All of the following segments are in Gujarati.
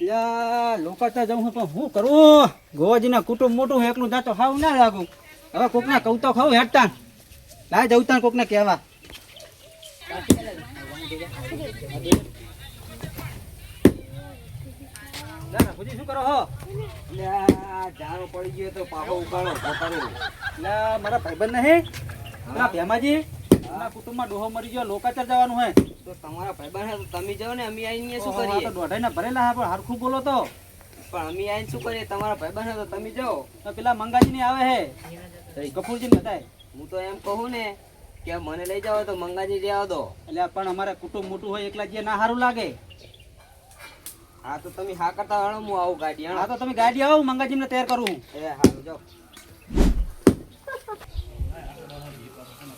લ્યા લોકાતા છું પણ શું કરું? ગોવાજીના કુટુંબ મોટું છે, એકલું જાતો હાવ ના લાગુ. હવે કોકના કહું તો ખાવ હેઠતા લાય જવું તાન કોકને કહેવા. શું કરો હો? ઝાડો પડી ગયો તો પાપો ઉકાળો. મારા ભાઈબંધ નહીં? પેલા ભેમાજી? એમના કુટુંબમાં ડોહો મરી ગયો લોકાચાર જવાનું હે. તો તમારા ભાઈબંધ છે તો તમે જાઓ ને અમે આવીને શું કરીએ તો દોઢાઈના ભરેલા હા પણ હરખું બોલો તો. પણ અમે આવીને શું કરીએ? તમારા ભાઈબંધ છે તો તમે જાઓ. તો પેલા મંગાજી ની આવે હે. કપૂરજી ને બતાય. હું તો એમ કહું ને કે મને લઈ જાઓ તો મંગાજી જઈ આવો દો એટલે પણ અમારે કુટુંબ મોટું હોય એકલા જે ના સારું લાગે. હા તો તમે હા કરતા હું આવું ગાડી હા તો તમે ગાડી આવો મંગાજી ને તૈયાર કરું. એ હારું જાઓ શું કરો મંગાજી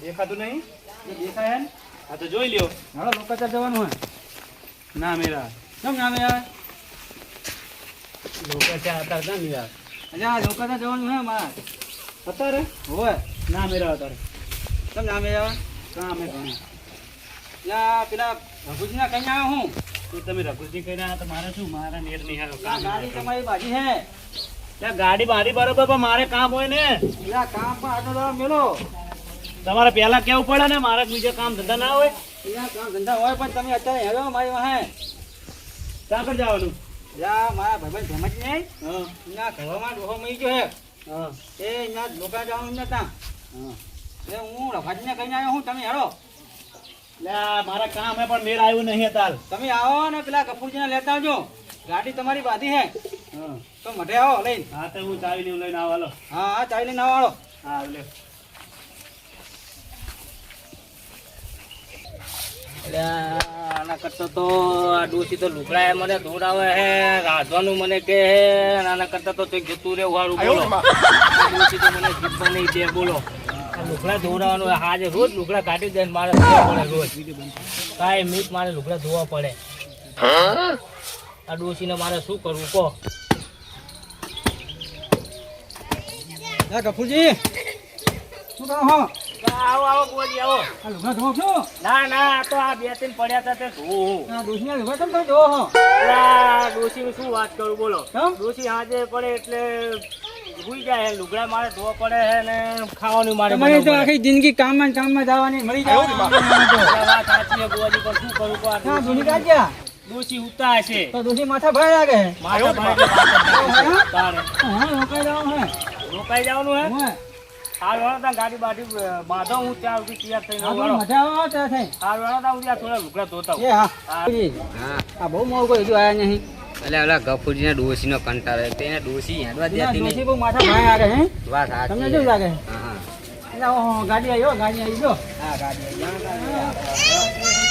દેખાતું નહીં ને જોઈ લ્યો જવાનું હે ના મેરા કેમ ના મેરા જવાનું હે મારા અત્યારે હોય ના મેરા અત્યારે કેમ નામે આવે કાં અમે પેલા ભગુજીના કઈ આવ્યા હું. તો તમે રઘુજી કહી રહ્યા તો મારે શું? મારા નેર નહીં આવ્યો. ગાડી તમારી બાજી હે. ત્યાં ગાડી મારી બરોબર પણ મારે કામ હોય ને. આ કામ પર આટલો મેલો. તમારે પહેલા કેવું પડે ને? મારે બીજા કામ ધંધા ના હોય. અહીંયા કામ ધંધા હોય પણ તમે અત્યારે હેલો મારી વાહે. ત્યાં કર જવાનું? યા મારા ભાઈબંધ સમજ નહીં હા. ના ઘરમાં ડોહો મળી ગયો હે. હા. એ અહીંયા લોકા જવાનું નતા હા. એ હું રફાજીને કહીને આવ્યો હું તમે આ મારા કામ હે પણ મેર આવ્યું નહીં હતા તમે આવો ને પેલા કપૂરજીને લેતા આવજો. ગાડી તમારી બાધી હે. હા. તો મઢે આવો લઈને. હા તો હું ચાવી લઈને લઈને આવો હા હા ચાવી લઈને આવો હા લે. આના કરતા તો આ ડોસી તો લુગડા મને ધોડાવે હે રાધવાનું મને કે હે આના કરતા તો તે જતું રે વાળું બોલો. ડોસી તો મને જીતવા નહીં દે બોલો. લુગડા ધોવાનું આજે રોજ લુગડા કાઢી દે મારે પડે રોજ. કાંઈ મીટ મારે લુગડા ધોવા પડે. આ ડોસીને મારે શું કરવું કહો. કપૂરજી. શું કરો હો? આવો આવો ગોજી આવો. આ લુગડા ધોવો છો? ના ના આ તો આ બે ત્રણ પડ્યા હતા તે ધોવું. આ ડોશીના લુગડા તમે તમે ધોવો હો? ડોસી શું વાત કરું બોલો? ડોસી હાજે પડે એટલે ભૂઈ જાય લુગડા મારે ધોવા પડે હે ને ખાવાનું મારે મને તો આખી જિંદગી કામમાં ને કામમાં જવાની મળી જાય વાત સાચી ગોવાજી પર શું કરું કો આ હા ડોસી- કાઢ્યા ડોસી ઉતા છે. તો દોશી માથા ભાઈ લાગે માથા ભાઈ. તારે. હા રોકાઈ જવાનું હે રોકાઈ જવાનું હે. હાલ વાળો ત્યાં ગાડી બાડી બાંધો હું ત્યાં સુધી તૈયાર થઈને આ આવું તો વાળો. મજા આવે ત્યાં થઈ. હાલ વાળો ત્યાં સુધી આ થોડા લુગડા ધોતા એ હા. હા. આ બહુ મોંઘું હજુ આયા નહીં. એટલે ઓલા ગફુરજીના ડોસીનો કંટાળો એને ડોસી હેડવા દેતી નહીં. બહુ માથા ભાઈ હે? વાત સાચી તમને છે. લાગે? હા હા. ગાડી આવી હો, ગાડી આવી જો હા ગાડી આવી જાય.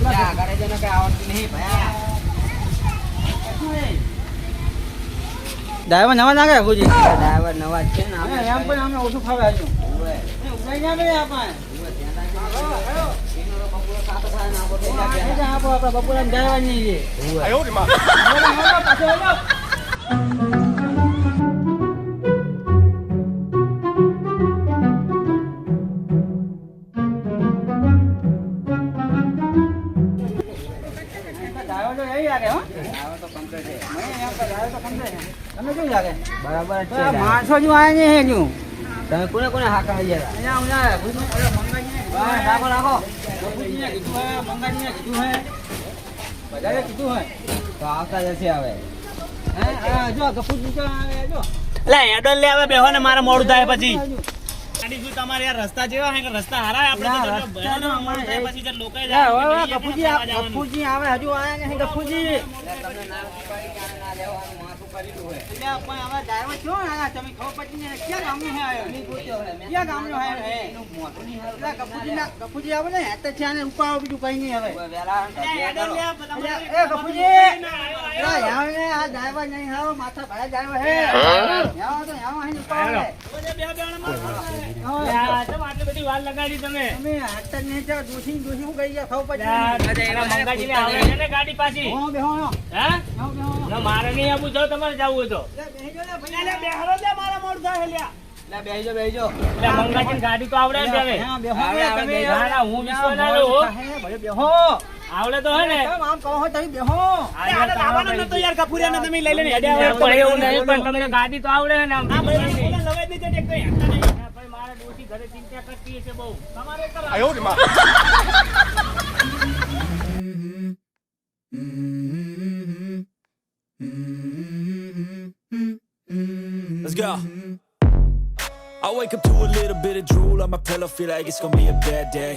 લે, આગળ જઈને ડ્રાઈવર નવા નાખે ગુજી ડ્રાઈવર નવા છે ને એમ પણ અમે ઓછું ફાવે હજુ ઉભરાઈ ના બે આપણે. તમને કેવું લાગે બરાબર છે માણસો હજુ આયા નહીં હજુ તમે કોને કોને હાકા અહીંયા કીધું હે. રાખો, રાખો. બાપુજીને કીધું હે, મંગાજીને કીધું હે. બધાએ કીધું હે. તો આવતા જશે હવે હે, જો ગફુરજી તો આવે, જો. એટલે હેડલ લે હવે બેહો ને મારે મોડું થાય પછી શું તમારે યાર રસ્તા જેવા હે કે રસ્તા હારા? આપણે ના, તો જો રસ્તાનો ભયાનક મોડું થાય અમારે પછી જે લોકાઈ લે, જાય, હવે, હવે, જઈએ ગફુરજી પણ આ- જવાનું. ગફુરજી આવે હજુ આયા ના ક્યારે ના એટલે પણ આવા driver છો ને, આ તમે ખબર પડી ને, ક્યાં ગામનો હે આયો? ક્યાં ગામનો હે હે? એટલે ગફુજીના- ગફુજી આવે ને, હેત છે, ઉપાડો બીજું કઈ નહીં હવે. એ ગફુજી, ને હે. હે. ને. હું. ને. હા. ના, મારે નહીં આવું જો તમારે જવું તો. એટલે બેહી જાઓ ને, ભાઈ. એટલે બેહી જાઓ, બેહી જાઓ. એટલે મંગાજીને ગાડી તો આવડે જ હવે. બેહો ને, આવડે, તો હે ને આમ કહો વિશ્વ બેહો અરે આને ભાઈ, બેહો. આવડે તો હે ને કેમ આમ કહો છો, તમે બેહો. એવું નહીં પણ તમને ગાડી તો આવડે ને આમ બીજું કંઈ નહીં. ના, ભાઈ, મારે ડોશી ઘરે ચિંતા કરતી છે બહુ તમારે કરવા. Let's go. I wake up to a little bit of drool on my pillow, feel like it's gonna be a bad day.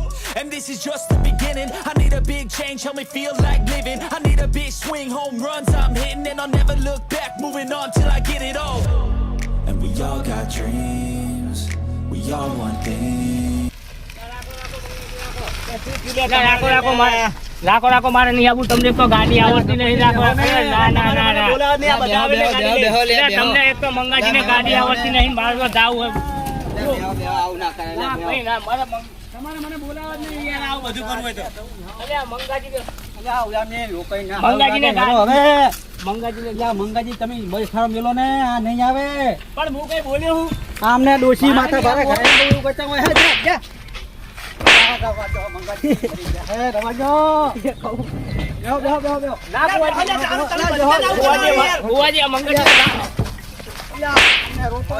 and this is just the beginning. I need a big change, help me feel like living. I need a big swing, home runs I'm hitting, and I'll never look back. Moving on till I get it all. And we all got dreams. We all want things. ના, રાખો રાખો મારે રાખો રાખો મારે નહીં આવું તમને તો ગાડી આવડતી નહીં રાખો રાખો. ના ના ના ના એટલે તમને એક તો મંગાજીને ગાડી આવડતી નહીં મારે તો જાવું હોય બેહો, બેહો, આવું ના કરે, ના, બેહો. ભાઈ, ના, મારે મંગ- તમારે મને બોલાવવા જ નહીં યાર, આવું બધું કરવું હોય તો. અલ્યા, મંગાજી તમે બસ મેલો ને આ નહીં આવે પણ હું કઈ બોલ્યો હું આમને ડોશી માથા ભારે ઘરે બહુ કરતા હોય જા, મંગાજી. હે, રવા બેહો, બેહો, બેહો, બેહો.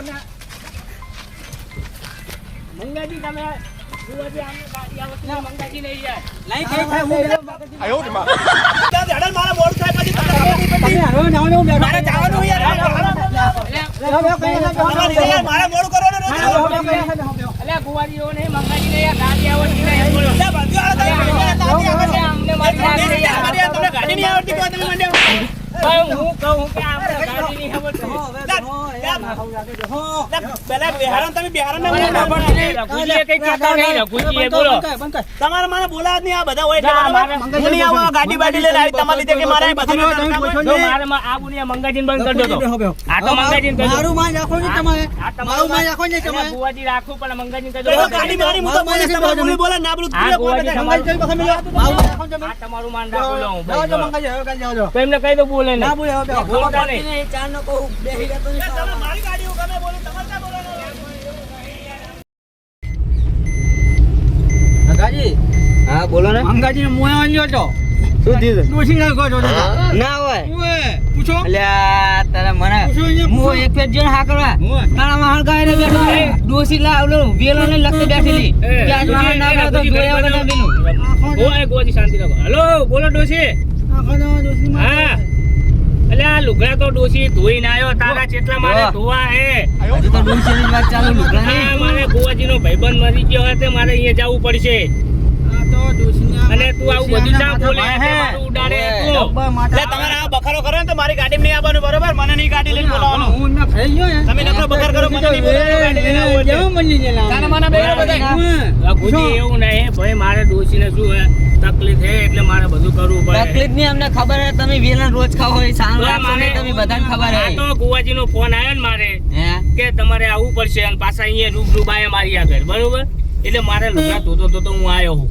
ના. મંગાજી તમે ગાડી નહીં, આવડતી. તમે હાલો હું કહું કે આપણે ના. તમારે મને બોલાવ નહીં આ બધા હોય ગાડી બાડી લઈને આવી તમારી લીધે મારે બંધ કરી દો. આ તો મંગાજીને મારું રાખો ને તમારે મારું માન ને તમારે પણ મંગાજીને કરી દો. ગાડી મારી હું તો તમારે બોલી ના બોલું. તમારું- માન લો હું એમને કહી દો બોલે ના નહીં. બોલે, હવે બોલતા નહીં. એ તમે મારી ગાડી હું ગમે બોલું તમારે ક્યાં બોલવાનું? કાકાજી, હા બોલો ને. મંગાજીને મોંએ વાંચ્યો છો. શું થયું ડોશી નાખો છો ના હોય. ઓએ, પૂછો. અલ્યા તારા મને હું એક જ જણ હા. કરવા ઓએ. તારામાં હળગાઈને બેઠો ડોસી લા ઓલો વેલો ને લખતે બેઠેલી એ, કે આજ ના તો જોયા વગર ના પેલું ઓય, ગોવાજી શાંતિ રાખો. હલો બોલો ડોશી. આખો દાડો હા. એટલે આ લુગડા તો ડોસી ધોઈ આવ્યો તારા ચેટલા મારે ધોવા હે. હજુ તો ડોસી ની વાત ચાલુ લુગડાની આ મારે ગોવાજીનો ભાઈબંધ મરી ગયો હતે મારે અહીંયા જવું પડશે. આ તો ડોશીના અને તું આવું બધું શા બોલે હે? મારું ઉડાડે તું. એટલે તમારે આ બખારો કરો ને તો મારી ગાડીમાં નહીં આવવાનું બરોબર? મને નહીં ગાડી લઈને બોલાવવાનું. હું ના થઈ ગયો તમે નકરો બગાડ કરો, મને નહીં બોલાવવાનું, ગાડી લઈને આવવું એ, મને ગયેલા. તાના માના બે બધા. ઓએ. એવું નહીં ભાઈ મારે ડોશીને શું હે તકલીફ હે એટલે મારે બધું કરવું પડે. તકલીફની અમને ખબર હે તમે વેલણ રોજ ખાવ હોય સાંજ રાખો ને તમે બધાને ખબર આ હે. તો ગોવાજીનો ફોન આવ્યો ને મારે કે તમારે આવવું પડશે અને પાછા અહીંયા રૂબ બાય મારી આગળ બરોબર? એટલે મારે લુગડા ધોતો તો હું આવ્યો હું.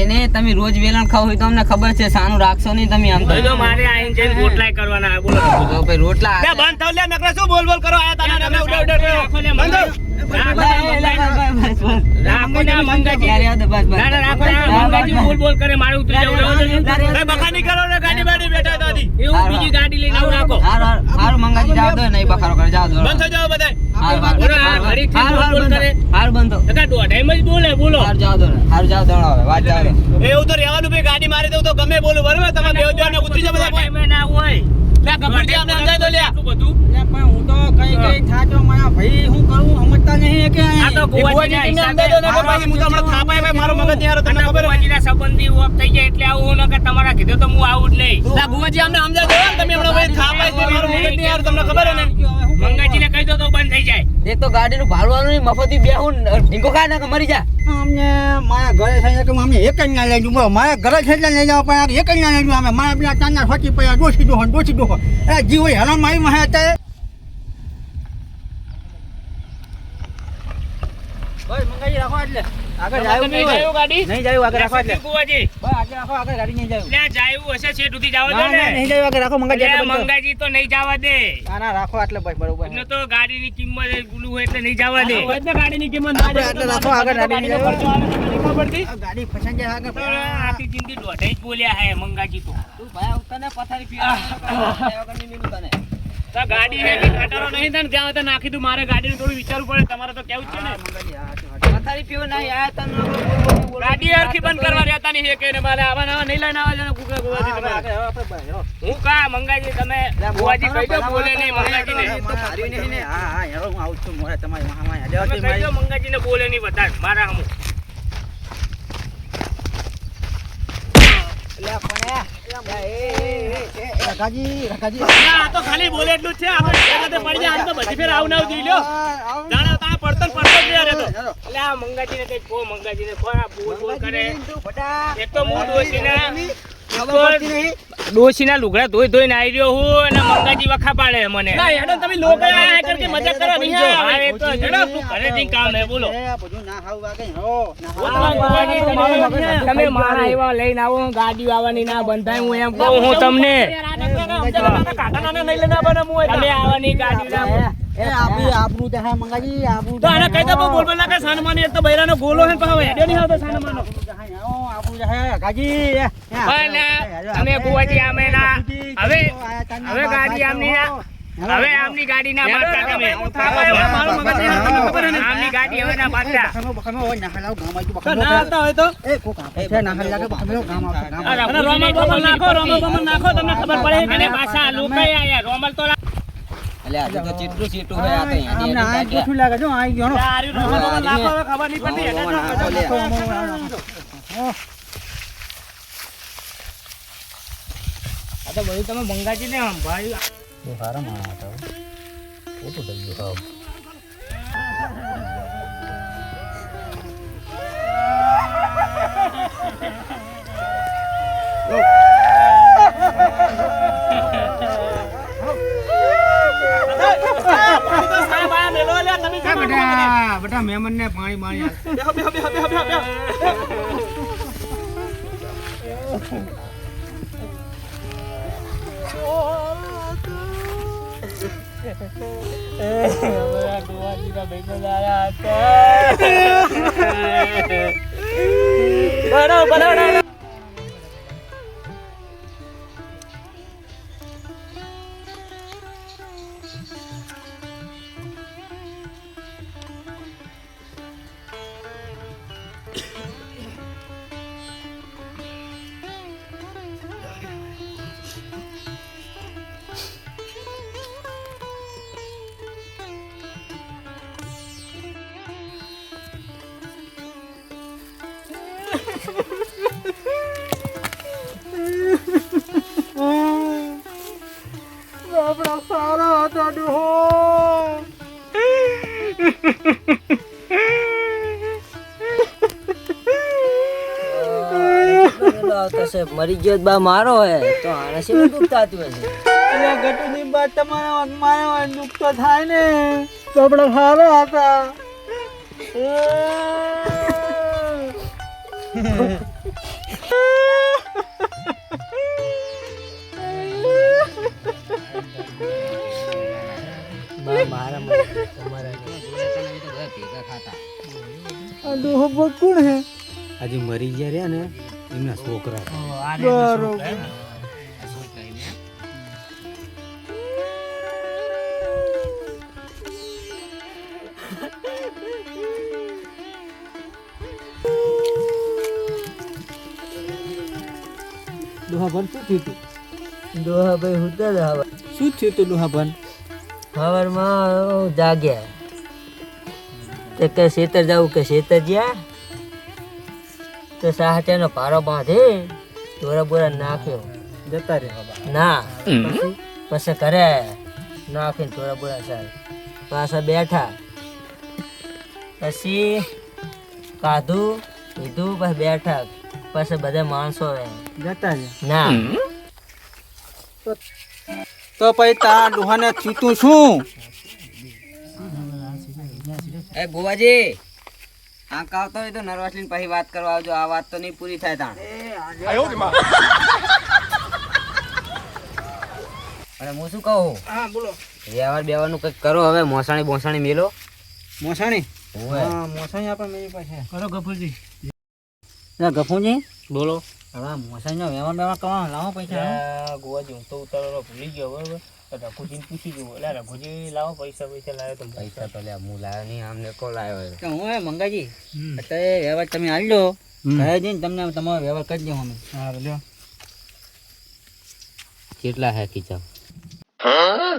એને તમે રોજ વેલણ ખાવ હોય તો અમને ખબર છે સાનું રાખશો નહીં તમે આમ તો. મારે આઈને જઈને રોટલા કરવાના બોલો. તો ભાઈ રોટલા બંધ થાવ લે નકરા શું બોલ બોલ કરો? આયા તને નકરા ઉડા ઉડા બંધ ગાડી બાડી બેઠા હતા હજી. એવું બીજી ગાડી લઈને આવું રાખો હારું મંગાજી જાવ દો નહીં બખારો કરે જાવ દો બંધ થઈ જાઓ બધાય. હાર હાર બોલો, આ ઘડીકથી બોલ બોલ કરે હાર બંધો ટકા દોઢાઈમાં જ બોલે બોલો હાર જાવ દો હાર જાવ દો હવે વાત જાવ દો એવું તો રહેવાનું ભાઈ ગાડી મારી દઉં તો ગમે બોલું બરોબર તમે બે જો ઉતરી જાઓ બધા ના હોય ગફુરજી, અમને સમજાય તો લે. આટલું બધું તો કઈ કઈ થાચો મારા ભાઈ હું કરું? સમજતા નહીં કે આ તો તમને હિસાબે સમજાય તો ને કે ભાઈ હું તો હમણાં થાપાય ભાઈ મારો મગજ નહીં તમને ખબર હે? ગોવાજીના સંબંધી ઓફ થઈ જાય એટલે આવું ન કે તમારા કીધું તો હું આવું જ નહીં. ના ભુવાજી, અમને સમજા દો તમે હમણાં ભાઈ થાપાય છે, મારો મગજ નહીં તમને ખબર હે ને મંગાજીને કહી દો તો બંધ થઈ જાય. એક તો ગાડીનું ભાડવાનું નહીં મફતી બેહું ઢીંગો ખા ને કે મરી જા. અમને મારા ઘરે છે કે અમે એક જ ના લઈ જવું મારા ઘરે છે એટલે લઈ જાવ પણ એક જ ના લઈ જવું અમે મારા પેલા ચાંદા ફટી પડ્યા ડોસી ડોહો ડોસી ડોહો એ જીવ હોય હેરાન મારી માં અત્યારે ભાઈ મંગાઈ રાખો એટલે આગળ જાયું નહીં નહીં જાયું ગાડી? નહીં જાયું આગળ રાખો એટલે ગોવાજી ભાઈ આગળ રાખો આગળ ગાડી નહીં જાયું. લે જાયું હશે છેટ સુધી જવા દો ના ના ને. નહીં જાયું આગળ રાખો મંગાઈ એટલે મંગાજી તો નહીં જવા દે. ના ના રાખો એટલે ભાઈ બરોબર એટલે તો ગાડીની કિંમત એ હોય એટલે નહીં જવા દે. ગાડીની કિંમત ના આપણે એટલે રાખો આગળ ગાડી નહીં જાયું. ખબર પડતી આ ગાડી ફસાઈ જાય આગળ આખી જિંદગી દોઢાઈ જ બોલ્યા હે મંગાજી તો. તું ભાઈ પથારી પીવા ગાડી નહીં થાય ત્યાં નાખી દઉં મારે ગાડીનું થોડું વિચારવું પડે તમારે તો કેવું છે ને. પથારી પીવા નહીં આયા તને ગાડી હરખી બંધ કરવા રહેતા નહીં હે કે મારે આવા નવા નહીં લઈને આવવા જવાનું કુકડા ગોવાથી તમે. હું કા? મંગાજી તમે બુવાજી કહી દો બોલે નહીં મંગાજીને. તમે કહી દો મંગાજીને બોલે નહીં વધારે મારા હમું. ના, આ તો ખાલી બોલે એટલું છે. આપણે પડી જાય આમ તો બધી ફેર આવું ને આવું જોઈ લો જાણે પડતો પડતો જ રહ્યા તો. એટલે આ મંગાજીને કઈ કો મંગાજીને કહો આ બોલ બોલ કરે. એ તો હું ડોશીના ડોશીના લુગડા ધોઈ ધોઈને આવી રહ્યો હું અને મંગાજી વખા પાડે મને. ના, હેડો તમે લોકો આયા કરકે મજાક કરવા નહીં આયા. હા, હવે. એ તો હેડો, તું ઘરે જઈને કામ હે બોલો તમારું તમે તમે મારા એવા લઈને આવો ગાડી આવવાની ના બંધાય હું એમ કહું હું તમને કાકા નહીં લઈને આવવાના હું તમે આવવાની ગાડી ના તો આને કહી દો બોલ બોલ ના કરે સાનમાની એક તો બૈરાનો ગોલો હે ને પાછો નહીં આવતો સાનમાનો. પણ તમે ગુવાજી આમે ના હવે હવે ગાડી આમની ના હવે આમની ગાડી ના બાંધતા તમે. મારું મગજ નહીં તમને ખબર ને? આમની ગાડી હવે ના બાંધતા તો ના આવતા હોય તો? અરે અને રોમલ બોમલ નાખો રોમલ બોમલ નાખો તમને ખબર પડે અને પાછા લોકો આયા રોમલ તો લા- આજે તો ચીટલું ચીટું હોય આ તો હેડી હેડી આ કાઢ્યા. લાગે. જો આ ગયો આ રહ્યું રોમલ બોમલ નાખો હવે ખબર નહીં પડતી હેડે રોમલ નાખો લે. આ તો બધું તમે મંગાજી ને ભાઈ. પાણી તો સાહેબ તમે બેટા બેટા મહેમાન ને પાણી પાણી બેહો, બેહો, બેહો, બેહો, બેહો, બેહો. બરાબર, બરાબર. મરી ગયો બા મારો હે તો આને શું દુઃખ થતું હશે ગટુની બાદ તમારા મારા દુખ તો થાય ને કપડા સારા હતા કોણ હે? આજે મરી ગયા રહ્યા ને એમના છોકરા. બરોબર. ડોહાબન શું થયું હતું? ડોહા ભાઈ હુતા જ હવે. શું થયું હતું ડોહાબન હવારમાં જાગ્યા. તે કે શેતર જવું કે શેતર જ્યાં? તો સાહચાનો પારો બાંધે દોરા બોરા નાખ્યો. જતા રે ના. પછી ઘરે નાખીને તોરા બોરા સાહેબ. પાછા બેઠા. પછી કાધું કીધું પછી બેઠા. પછી બધા માણસો જતા ના. તો પછી તારા ડોહાને ચીતું છું એ બુવાજી આંક આવતો હોય તો નરવાસલીને પછી વાત કરવા આવજો. આ વાત તો નહીં પૂરી થાય તાણ. અરે હું શું કહું? હા બોલો. વ્યવહાર બેવાનું કંઈક કરો હવે. મોસાણી બોસાણી મેલો. મોસાણી? હા મોસાણી આપણે મેરી પાસે. કરો ગફુરજી. ગફુજી? બોલો. હવે આ મોસાણીનો વ્યવહાર વ્યવહાર કરવા લાવો પૈસા ગોવા ગોવાજી હું તો ઉતારવાનો ભૂલી ગયો બરાબર. તો રઘુજીને પૂછી ગયો એટલે રઘુજી લાવો પૈસા પૈસા લાવ્યો તો પૈસા તો લ્યા હું લાવ્યો નહીં આમને કો લાવ્યો. કે હું એ મંગાજી? અત્યારે વ્યવહાર તમે આવી લો. ઘરે જઈને તમને તમારો વ્યવહાર કરી દઉં અમે. હા લ્યો. કેટલા હે ખીચા? આ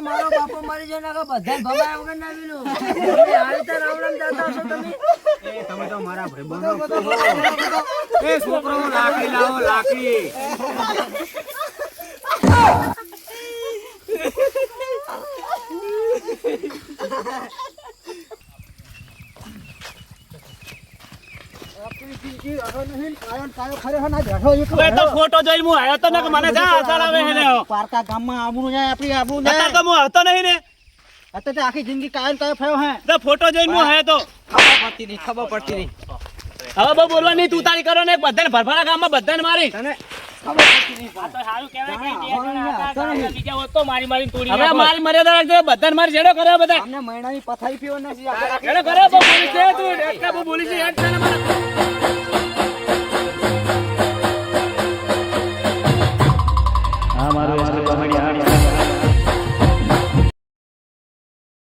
મારો બાપો મારી જાય નાખો બધા ભમાયા વગર ના વિનું આ રીતે રાવણ જતા હશો તમે? તમે તો મારા ભાઈબંધો એ છોકરો લાકડી લાવો, લાકડી. હવે તો ફોટો જોઈને હું આવ્યો તો ને મને જા અસર આવે છે ને પારકા ગામમાં આબરૂ જાય આપણી આબુ અત્યારે તો હું હતો નહીં ને. અત્યારે આખી જિંદગી કાયલ ફર્યો હે તો ફોટો જોઈને હું આવ્યો તો. ખબર પડતી નહીં ખબર પડતી નહીં. હવે બહુ બોલવા નહીં તું તારી કરો ને બધાને ભરભરા ગામમાં બધાને મારી. મારી મર્યાદા રાખજો બધાને મારી જેડો કર્યો બધા. અમને મહિનાની પથાઈ પીવો નથી જેડો કર્યો બોલી છે તું. બોલી છે